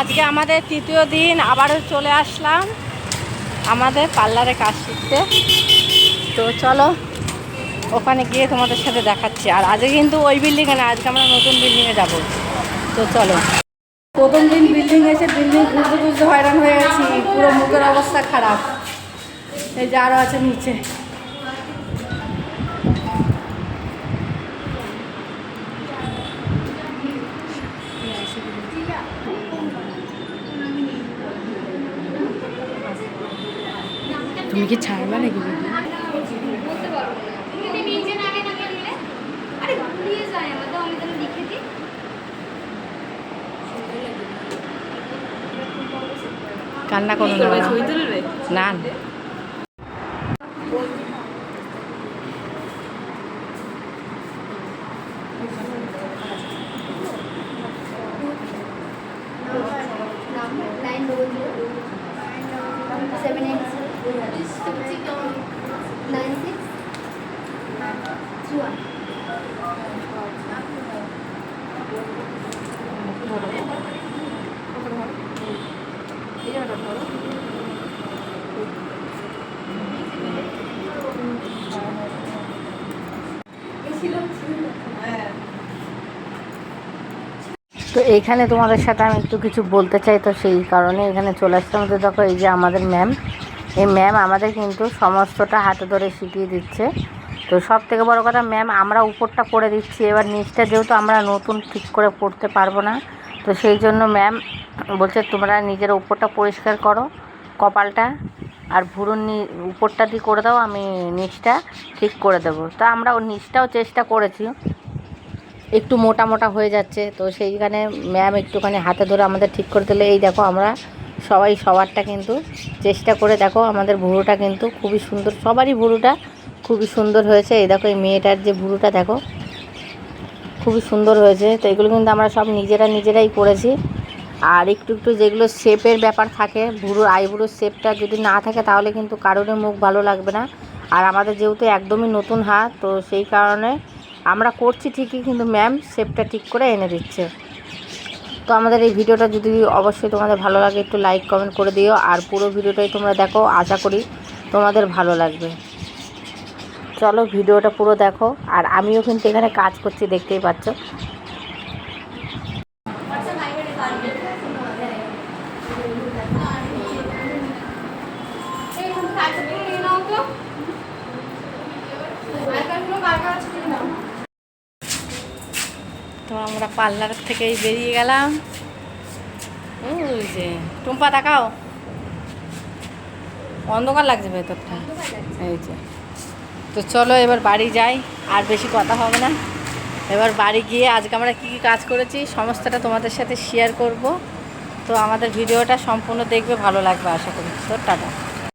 আজকে আমাদের তৃতীয় দিন, আবারও চলে আসলাম আমাদের পার্লারে কাজ শিখতে তো চলো, ওখানে গিয়ে তোমাদের সাথে দেখাচ্ছি। আর আজকে কিন্তু ওই বিল্ডিংয়ে না, আজকে আমরা নতুন বিল্ডিংয়ে যাব। তো চলো। প্রথম দিন বিল্ডিং এসে বিল্ডিং বুঝতে বুঝতে হয়রান হয়ে গেছি। পুরো মুখের অবস্থা খারাপ। এই যে আরও আছে নিচে। তুমি কি ছাড়বা নাকি কান্না করো না না seven eight তো এইখানে তোমাদের সাথে আমি একটু কিছু বলতে চাই, তো সেই কারণে এখানে চলে আসলাম। তো দেখো, এই যে আমাদের ম্যাম এই ম্যাম আমাদের কিন্তু সমস্তটা হাতে ধরে শিখিয়ে দিচ্ছে। তো সব থেকে বড় কথা ম্যাম আমরা উপরটা করে দিচ্ছি। এবার নিচটা যেহেতু আমরা নতুন ঠিক করে পড়তে পারব না, তো সেই জন্য ম্যাম বলছে তোমরা নিজের উপরটা পরিষ্কার করো, কপালটা আর ভুরুর নি, উপরটা দিয়ে করে দাও, আমি নিচটা ঠিক করে দেবো। তা আমরা ওর নিচটাও চেষ্টা করেছি। একটু মোটা মোটা হয়ে যাচ্ছে, তো সেইখানে ম্যাম একটুখানি হাতে ধরে আমাদের ঠিক করে দিলে, এই দেখো আমরা সবাই সবারটা কিন্তু চেষ্টা করে দেখো, আমাদের ভুরুটা কিন্তু খুবই সুন্দর, সবারই ভুরুটা খুবই সুন্দর হয়েছে। এই দেখো, এই মেয়েটার যে ভুরুটা দেখো, খুবই সুন্দর হয়েছে। তো এগুলো কিন্তু আমরা সব নিজেরা নিজেরাই করেছি। আর একটু একটু যেগুলো শেপের ব্যাপার থাকে ভুরুর আইবুড়োর শেপটা যদি না থাকে, তাহলে কিন্তু কারোরই মুখ ভালো লাগবে না। আর আমাদের যেহেতু একদমই নতুন হাত, তো সেই কারণে আমরা করছি ঠিকই, কিন্তু ম্যাম শেপটা ঠিক করে এনে দিচ্ছে। তো আমাদের এই ভিডিওটা যদি অবশ্যই তোমাদের ভালো লাগে, একটু লাইক কমেন্ট করে দিও। আর পুরো ভিডিওটাই তোমরা দেখো, আশা করি তোমাদের ভালো লাগবে। চলো ভিডিওটা পুরো দেখো। আর আমিও কিন্তু এখানে কাজ করছি, দেখতেই পাচ্ছ। তো আমরা পার্লার থেকেই বেরিয়ে গেলাম। যে, টুম্পা, তাকাও। অন্ধকার লাগছে ভেতরটা। এই যে। তো চলো, এবার বাড়ি যাই, আর বেশি কথা হবে না। এবার বাড়ি গিয়ে আজকে আমরা কী কী কাজ করেছি, সমস্তটা তোমাদের সাথে শেয়ার করব। তো আমাদের ভিডিওটা সম্পূর্ণ দেখবে, ভালো লাগবে, আশা করি। তো টাটা।